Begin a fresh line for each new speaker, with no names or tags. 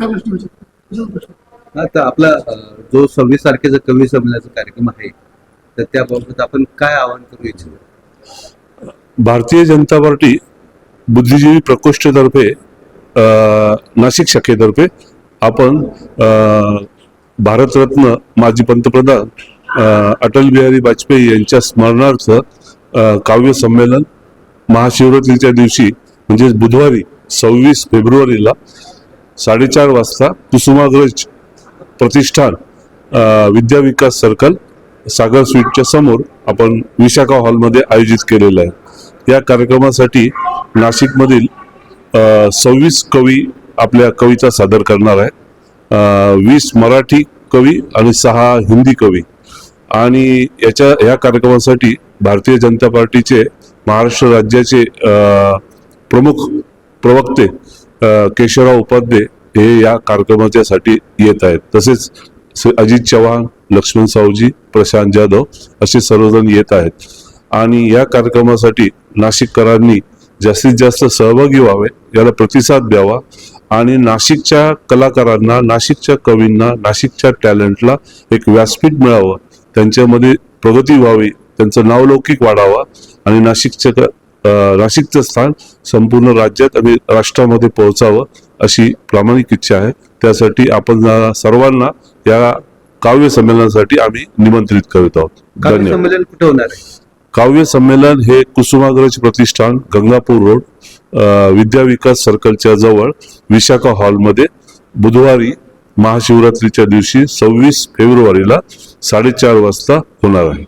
काय प्रश्न विचारतो तुझाच प्रश्न.
आता आपला जो सव्वीस तारखेचा कवी संमेलनाचा कार्यक्रम आहे तर त्याबाबत आपण काय आवाहन करू इच्छितो?
भारतीय जनता पार्टी बुद्धिजीवी प्रकोष्ठतर्फे नाशिक शाखेतर्फे आपण भारतरत्न माजी पंतप्रधान अटल बिहारी वाजपेयी यांच्या स्मरणार्थ काव्य संमेलन महाशिवरात्रीच्या दिवशी म्हणजे बुधवारी सव्वीस फेब्रुवारीला साडेचार वाजता कुसुमाग्रज प्रतिष्ठान विद्या विकास सर्कल सागर स्वीटच्या समोर आपण विशाखा हॉलमध्ये आयोजित केलेलं आहे. या कार्यक्रमासाठी नाशिकमधील सव्वीस कवी आपल्या कविता सादर करणार आहे. वीस मराठी कवी आणि सहा हिंदी कवी. आणि याच्या या कार्यक्रमासाठी भारतीय जनता पार्टीचे महाराष्ट्र राज्याचे प्रमुख प्रवक्ते केशवराव उपाध्ये हे या कार्यक्रमाच्यासाठी येत आहेत. तसेच अजित चव्हाण लक्ष्मण सावजी प्रशांत जाधव असे सर्वजण येत आहेत. आणि या कार्यक्रमासाठी नाशिककरांनी जास्तीत जास्त सहभागी व्हावे याला प्रतिसाद द्यावा आणि नाशिकच्या कलाकारांना नाशिकच्या कवींना नाशिकच्या टॅलेंटला एक व्यासपीठ मिळावं त्यांच्यामध्ये प्रगती व्हावी त्यांचं नावलौकिक वाढावा आणि नाशिकच्या क- नाशिकचं स्थान संपूर्ण राज्यात आणि राष्ट्रामध्ये पोहोचावं अशी प्रामाणिक इच्छा आहे. त्यासाठी आपण सर्वांना या काव्य संमेलनासाठी आम्ही निमंत्रित करत आहोत.
काव्य
धन्यवाद.
कुठे होणार आहे?
काव्य संमेलन हे कुसुमाग्रज प्रतिष्ठान गंगापूर रोड विद्या विकास सर्कलच्या जवळ विशाखा हॉलमध्ये बुधवारी महाशिवरात्रीच्या दिवशी सव्वीस फेब्रुवारीला साडेचार वाजता होणार आहे.